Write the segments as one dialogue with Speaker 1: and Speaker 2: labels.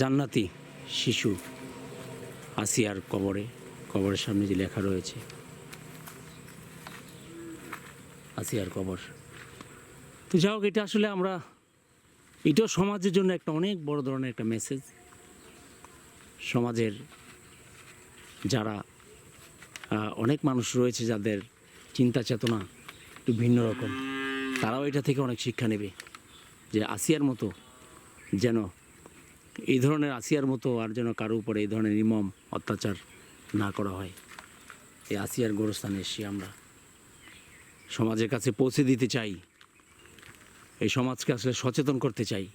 Speaker 1: জান্নাতি শিশু আসিয়ার কবরে, কবরের সামনে যে লেখা রয়েছে। আসিয়ার কবর। তো যাই হোক, এটা আসলে আমরা, এটাও সমাজের জন্য একটা অনেক বড় ধরনের একটা মেসেজ সমাজের যারা অনেক মানুষ রয়েছে যাদের চিন্তা চেতনা একটু ভিন্ন রকম, তারাও এটা থেকে অনেক শিক্ষা নেবে যে আসিয়ার মতো যেন এই ধরনের আসিয়ার মতো আর যেন কারও উপরে এই ধরনের নির্মম অত্যাচার না করা হয়। এই আসিয়ার গোরস্থানে এসে আমরা সমাজের কাছে পৌঁছে দিতে চাই। এই সমাজকে আসলে সচেতন করতে চাই।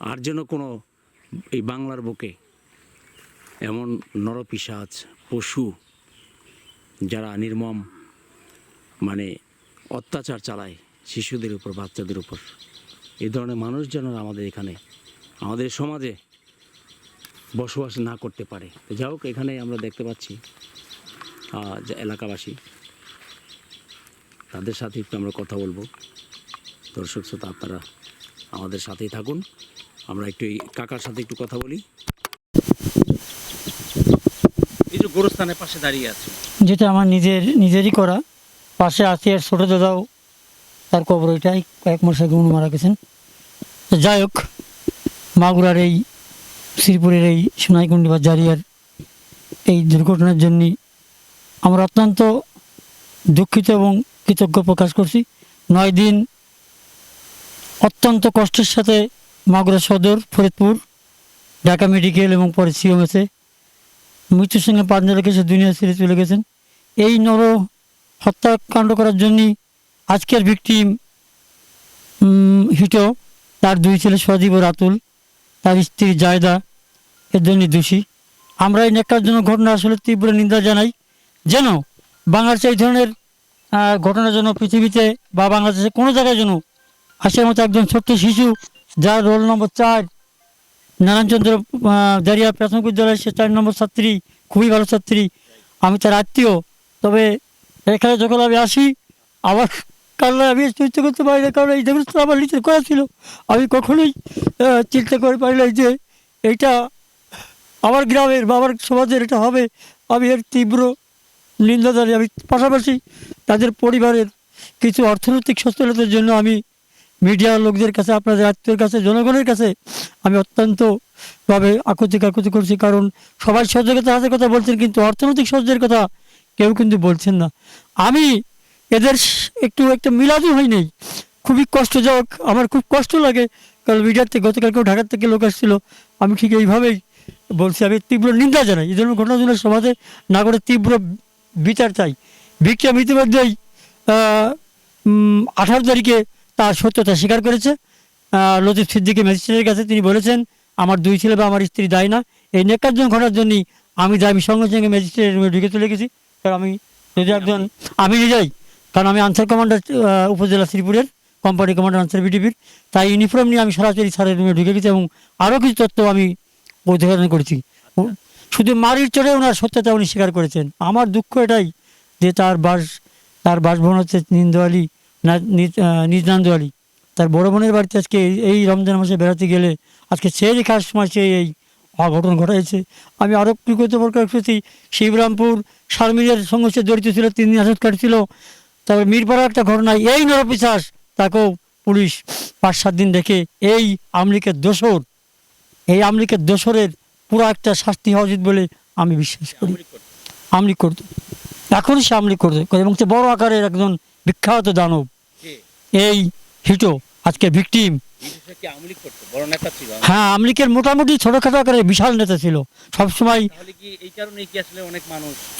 Speaker 1: আর যেন কোনো এই বাংলার বুকে এমন নরপিসাজ পশু যারা নির্মম মানে অত্যাচার চালায় শিশুদের উপর, বাচ্চাদের উপর, এই ধরনের মানুষ যেন আমাদের এখানে আমাদের সমাজে বসবাস না করতে পারে। তো যাই হোক এখানে আমরা দেখতে পাচ্ছি যে এলাকাবাসী। তাদের সাথে একটু আমরা কথা বলব। দর্শক শ্রোতা আপনারা আমাদের সাথেই থাকুন। আমরা একটু এই কাকার সাথে একটু কথা বলি। এই যে গোরস্থানের পাশে দাঁড়িয়ে আছে
Speaker 2: যেটা আমার নিজের নিজেরই করা। পাশে আছে আর ছোটো দাদাও। তার কবর ওইটাই কয়েক মাস আগে উনি মারা গেছেন। তো যাই হোক মাগুরার এই, শ্রীপুরের এই সোনাইকুণ্ডি বা জারিয়ার এই দুর্ঘটনার জন্য আমরা অত্যন্ত দুঃখিত এবং কৃতজ্ঞ প্রকাশ করছি। নয় দিন অত্যন্ত কষ্টের সাথে মাগুরা সদর, ফরিদপুর, ঢাকা মেডিকেল এবং পরে সিওমএসে মৃত্যুর সঙ্গে পাঞ্জা রেখে সে দুনিয়া ছেড়ে চলে গেছেন। এই নর হত্যাকাণ্ড করার জন্যই আজকের ভিকটিম হিটো, তার দুই ছেলে সজীব ও রাতুল। তার স্ত্রী জায়দা এর জন্য দোষী। আমরা এই নেকটার জন্য ঘটনা আসলে তীব্র নিন্দা জানাই। যেন বাংলাদেশে এই ধরনের ঘটনার জন্য পৃথিবীতে বা বাংলাদেশে কোনো জায়গায় যেন আসার মতো একজন ছোট্ট শিশু যার রোল নম্বর চার নারায়ণচন্দ্র দাঁড়িয়া প্রাথমিক বিদ্যালয়ের সে চার নম্বর ছাত্রী, খুবই ভালো ছাত্রী। আমি তার আত্মীয়। তবে এখানে যখন আমি আসি, আমার কারণে আমি চিন্তা করতে পারি না, কারণ এই দেবস্থা আমার নিচে করা ছিল। আমি কখনোই চিন্তা করে পারি নাই যে এটা আমার গ্রামের বা আমার সমাজের এটা হবে। আমি এর তীব্র নিন্দা জানি আমি পাশাপাশি তাদের পরিবারের কিছু অর্থনৈতিক সচ্ছলতার জন্য আমি মিডিয়ার লোকদের কাছে, আপনাদের আত্মীয়র কাছে, জনগণের কাছে আমি অত্যন্তভাবে আকুতি কাকুতি করছি। কারণ সবাই সহযোগিতা হাতের কথা বলছেন, কিন্তু অর্থনৈতিক সাহায্যের কথা কেউ কিন্তু বলছেন না। আমি এদের একটু, একটা মিলাদই হয় নেই খুবই কষ্টজনক আমার খুব কষ্ট লাগে। কারণ মিডিয়াতে গতকালকেও ঢাকার থেকে লোক আসছিল। আমি ঠিক এইভাবেই বলছি, আমি তীব্র নিন্দা জানাই। এই ধরনের ঘটনাগুলো সমাজে না করে তীব্র বিচার চাই। ভিক্টিম ইতিমধ্যেই আঠারো তারিখে তার সত্যতা স্বীকার করেছে। লতিফ সিদ্দিকি ম্যাজিস্ট্রেটের কাছে তিনি বলেছেন, আমার দুই ছেলে বা আমার স্ত্রী দায় না। এই নেকারজন ঘটার জন্যই আমি দায়। আমি সঙ্গে সঙ্গে ম্যাজিস্ট্রেটের রুমে ঢুকে চলে গেছি। কারণ আমি যদি একজন, আমি নিজেই কারণ আমি আনসার কমান্ডার উপজেলা শ্রীপুরের, কোম্পানি কমান্ডার আনসার বিটিভির তাই ইউনিফর্ম নিয়ে আমি সরাসরি স্যারের রুমে ঢুকে গেছি এবং আরও কিছু তথ্য আমি উদ্ঘাটন করেছি। শুধু মারির চড়ে ওনার সত্যতা উনি স্বীকার করেছেন। আমার দুঃখ এটাই যে তার বাস, তার বাসভবন হচ্ছে নিন্দোয়ালি নিজ- নান্দোয়ালি। তার বড় বোনের বাড়িতে আজকে এই- রমজান মাসে বেড়াতে গেলে আজকে সে খাওয়ার সময় সে এই অঘটন ঘটাইছে, আমি আরও প্রকাশ করছি। শিবরামপুর, শারমিলের সংঘর্ষে জড়িত ছিল, তিন দিন হাজত কাটছিল তারপর মিরপাড়ার একটা ঘটনায় এই নরপিশাস তাকেও পুলিশ পাঁচ সাত দিন দেখে এই আমলিকের দোসর এই আমলিকের দোসরের পুরো একটা শাস্তি হওয়া উচিত বলে আমি বিশ্বাস করি। আমলিক করতো এখনই সে আমলিক করতো এবং সে বড় আকারের একজন বিখ্যাত দানব। এই হিটো। আজকে ভিকটিম হ্যাঁ আমলিকের মোটামুটি ছোটখাটো আকারে বিশাল নেতা ছিল। সবসময়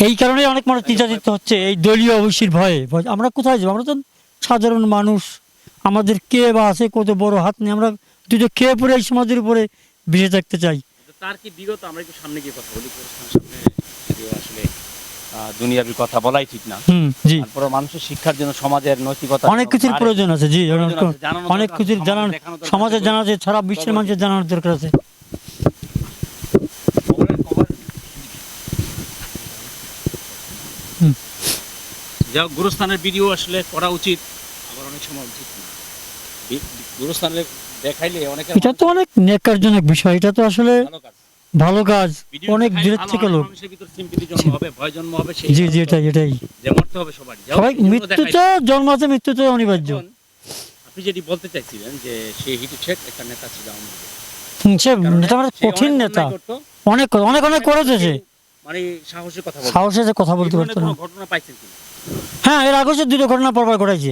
Speaker 1: এই কারণে অনেক মানুষ
Speaker 2: নির্যাতিত হচ্ছে। এই দলীয় অবশ্যির ভয়ে। ভয়- আমরা কোথায় যাব? আমরা তো সাধারণ মানুষ। আমাদের কে বা আছে? কত বড় হাত নেই আমরা দুটো খেয়ে পড়ে এই সমাজের উপরে বেঁচে থাকতে চাই।
Speaker 1: তার কি বিগত? আমরা একটু সামনে গিয়ে কথা বলি গোরস্থানের সামনে যদিও আসলে আহ, দুনিয়াবি কথা বলাই ঠিক না।
Speaker 2: জি।
Speaker 1: তারপরে মানুষের শিক্ষার জন্য সমাজের নৈতিকতা
Speaker 2: অনেক কিছুর প্রয়োজন আছে জি অনেক কিছুর জানানো
Speaker 1: দেখানো দরকার।
Speaker 2: সমাজে জানা যে সারা বিশ্বের মানুষের জানানোর দরকার আছে।
Speaker 1: যা গোরস্থানের ভিডিও আসলে করা উচিত আবার অনেক সময় উচিত না। বি- দেখাইলে অনেকে
Speaker 2: এটা তো অনেক নেকারজনক বিষয় এটা তো আসলে
Speaker 1: ভালো কাজ
Speaker 2: অনেক দূরের থেকে লোক। জি জি এটাই এটাই।
Speaker 1: যে
Speaker 2: সবাই মৃত্যু তো জন্ম আছে মৃত্যু তো অনিবার্য।
Speaker 1: আপনি যেটি বলতে চাইছিলেন যে সে হিটু শেখ একটা নেতা ছিল
Speaker 2: সে নেতা মানে কঠিন
Speaker 1: অনেক
Speaker 2: নেতা। অনেক অনেক অনেক করেছে সে।
Speaker 1: মানে সাহসের কথা বলতো।
Speaker 2: সাহসে যে কথা বলতে পারতো না।
Speaker 1: ঘটনা পাইছেন কিনা?
Speaker 2: হ্যাঁ এর আগে সে দুটো ঘটনা পরপর ঘটাইছে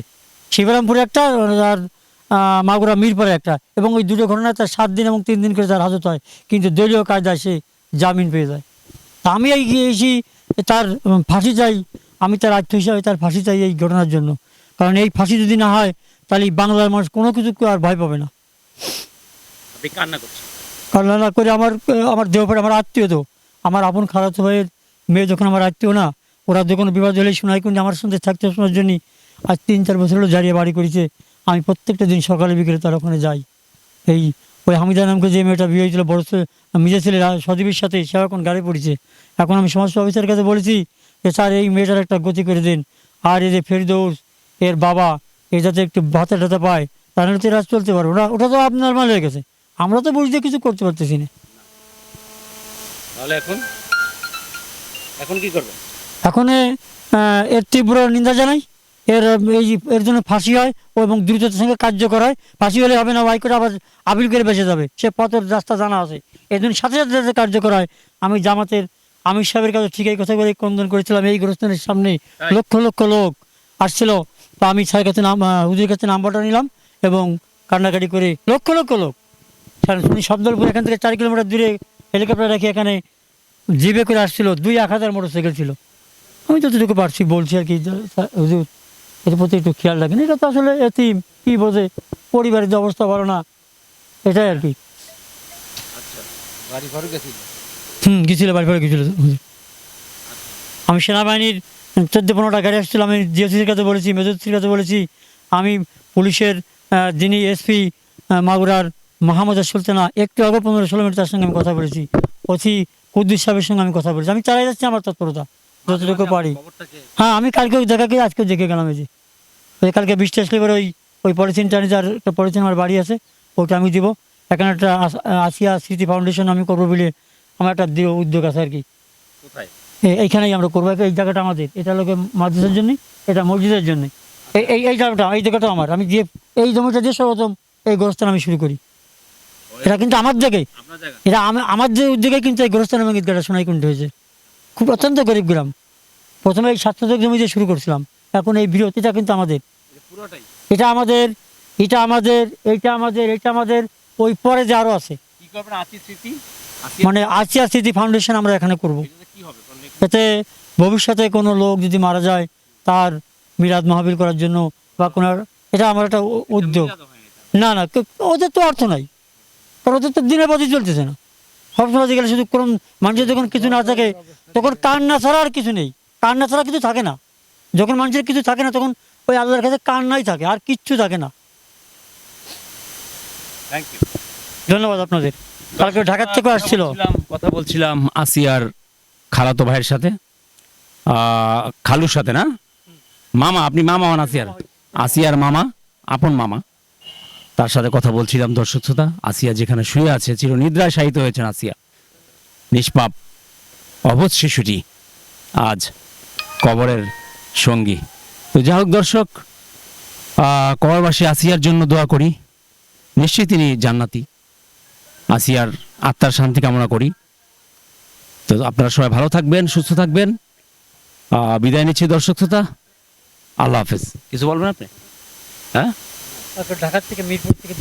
Speaker 2: শিবরামপুরে একটা আর মাগুরা মিরপুরে একটা। এবং ওই দুটো ঘটনা তার সাত দিন এবং তিন দিন করে তার হাজত হয়। কিন্তু দলীয় কায়দায় সে জামিন পেয়ে যায়। তা আমি এই গিয়েছি তার ফাঁসি চাই। আমি তার আত্ম হিসাবে তার ফাঁসি চাই এই ঘটনার জন্য। কারণ এই ফাঁসি যদি না হয় তাহলে বাংলার মানুষ কোনো কিছু আর ভয় পাবে না।
Speaker 1: কান্না
Speaker 2: করে আমার আমার দেহ পরে আমার আত্মীয় তো। আমার আপন খালাতো ভাইয়ের মেয়ে যখন আমার আত্মীয় না ওরা যখন বিবাদ হলে শোনাই কিন্তু আমার সঙ্গে থাকতে শোনার জন্য আজ তিন চার বছর হলো জারিয়ে বাড়ি করেছে। আমি প্রত্যেকটা দিন সকালে বিকেলে তার ওখানে যাই। এই ওই হামিদা নামকে যে মেয়েটা বিয়ে হয়েছিল বড় নিজে ছেলে সদীপের সাথে সে এখন গাড়ি পড়েছে। এখন আমি সমস্ত অফিসের কাছে বলেছি যে স্যার এই মেয়েটার একটা গতি করে দিন। আর এই যে ফেরদৌস এর বাবা এ যাতে একটু ভাতা টাতা পায় তাহলে তো এরা চলতে পারব না। ওটা তো আপনার নর্মাল হয়ে গেছে। আমরা তো বুঝতে কিছু করতে পারতেছি না।
Speaker 1: তাহলে এখন? এখন কি করবেন
Speaker 2: এখন এর তীব্র নিন্দা জানাই। এর এই এর জন্য ফাঁসি হয় ও এবং দ্রুততার সঙ্গে কার্যকর হয়। ফাঁসি হলে হবে না হাইকোর্টে আবার আপিল করে বেঁচে যাবে। সে পথের রাস্তা জানা আছে। এর জন্য সাথে সাথে যাতে কার্যকর হয়। আমি জামাতের আমির সাহেবের কাছে ঠিক এই কথা বলে কন্দন করেছিলাম। এই গোরস্থানের সামনে লক্ষ লক্ষ লোক আসছিল। তো আমি স্যারের কাছে নাম হুজুরের কাছে নাম্বারটা নিলাম এবং কান্নাকাটি করে লক্ষ লক্ষ লোক। উনি শব্দলপুর এখান থেকে চার কিলোমিটার দূরে হেলিকপ্টার রেখে এখানে জিবে করে আসছিল। দুই এক হাজার মোটর সাইকেল ছিল। আমি যতটুকু পারছি বলছি আর কি হুজুর। এর প্রতি একটু খেয়াল রাখেন। এটা তো আসলে এতিম কি বোঝে? পরিবারের যে অবস্থা ভালো না এটাই আর কি।
Speaker 1: আচ্ছা ঘরে
Speaker 2: হুম গেছিল বাড়ি বাড়ি গেছিল। আমি সেনাবাহিনীর চোদ্দ পনেরোটা গাড়ি আসছিল আমি জিওসির কাছে বলেছি মেজর কাছে বলেছি আমি পুলিশের যিনি এসপি মাগুরার মাহমুদ সুলতানা একটু আগে পনেরো ষোলো মিনিট তার সঙ্গে আমি কথা বলেছি। অতি কুদ্দুস সাহেবের সঙ্গে আমি কথা বলেছি। আমি চালাই যাচ্ছি আমার তৎপরতা যতটুকু পারি। হ্যাঁ আমি কালকেও দেখা গিয়ে আজকেও দেখে গেলাম এই যে। ওই কালকে বৃষ্টি আসলে এবার ওই ওই পলিথিনটা নিয়ে যার একটা পলিথিন আমার বাড়ি আছে ওটা আমি দিব। এখানে একটা আসিয়া স্মৃতি ফাউন্ডেশন আমি করব বলে আমার একটা উদ্যোগ আছে আর কি। এইখানেই আমরা করব। এই জায়গাটা আমাদের। এটা লোকে মাদ্রাসার জন্য এটা মসজিদের জন্য। এই এই জায়গাটা এই জায়গাটা আমার। আমি যে এই জমিটা দিয়ে সর্বপ্রথম এই গোরস্থান আমি শুরু করি। এটা কিন্তু আমার জায়গায়। এটা আমি- আমার যে উদ্যোগে কিন্তু এই গোরস্থান এবং ঈদগাটা সোনাই কুণ্ঠ হয়েছে। খুব অত্যন্ত গরিব গ্রাম। প্রথমে এই শতক জমি দিয়ে শুরু করছিলাম। এখন এই বিরতিটা কিন্তু আমাদের।
Speaker 1: এটা
Speaker 2: আমাদের এটা আমাদের এইটা আমাদের এটা আমাদের ওই পরে যে আরও আছে। মানে আসিয়া স্মৃতি ফাউন্ডেশন আমরা এখানে করব? এতে ভবিষ্যতে কোনো লোক যদি মারা যায় তার মিলাদ মাহবিল করার জন্য বা কোনো এটা আমার একটা উদ্যোগ। না না ওদের তো অর্থ নাই। কারণ ওদের তো দিনের পথে চলতেছে না। সবসময় গেলে শুধু কোন মানুষের যখন কিছু না থাকে তখন কান্না ছাড়া আর কিছু নেই। কান্না ছাড়া কিছু থাকে না। যখন মানুষের কিছু থাকে না তখন ওই আল্লাহর কাছে কান্নাই থাকে আর কিচ্ছু থাকে না।
Speaker 1: থ্যাংক ইউ
Speaker 2: ধন্যবাদ আপনাদের। কালকে ঢাকার থেকে আসছিল।
Speaker 1: কথা বলছিলাম আসিয়ার খালাতো ভাইয়ের সাথে। খালুর সাথে না? মামা আপনি মামা হন আসিয়ার। আসিয়ার মামা আপন মামা। তার সাথে কথা বলছিলাম দর্শক শ্রোতা। আসিয়া যেখানে শুয়ে আছে চির নিদ্রায় শায়িত হয়েছেন আসিয়া। নিষ্পাপ অবধ শিশুটি আজ কবরের সঙ্গী। তো যাই হোক দর্শক কবরবাসী আসিয়ার জন্য দোয়া করি। নিশ্চয়ই তিনি জান্নাতি। আসিয়ার আত্মার শান্তি কামনা করি। তো আপনারা সবাই ভালো থাকবেন সুস্থ থাকবেন। বিদায় নিচ্ছি দর্শক শ্রোতা। আল্লাহ হাফেজ। কিছু বলবেন আপনি? হ্যাঁ?
Speaker 2: ঢাকার থেকে মিরপুর থেকে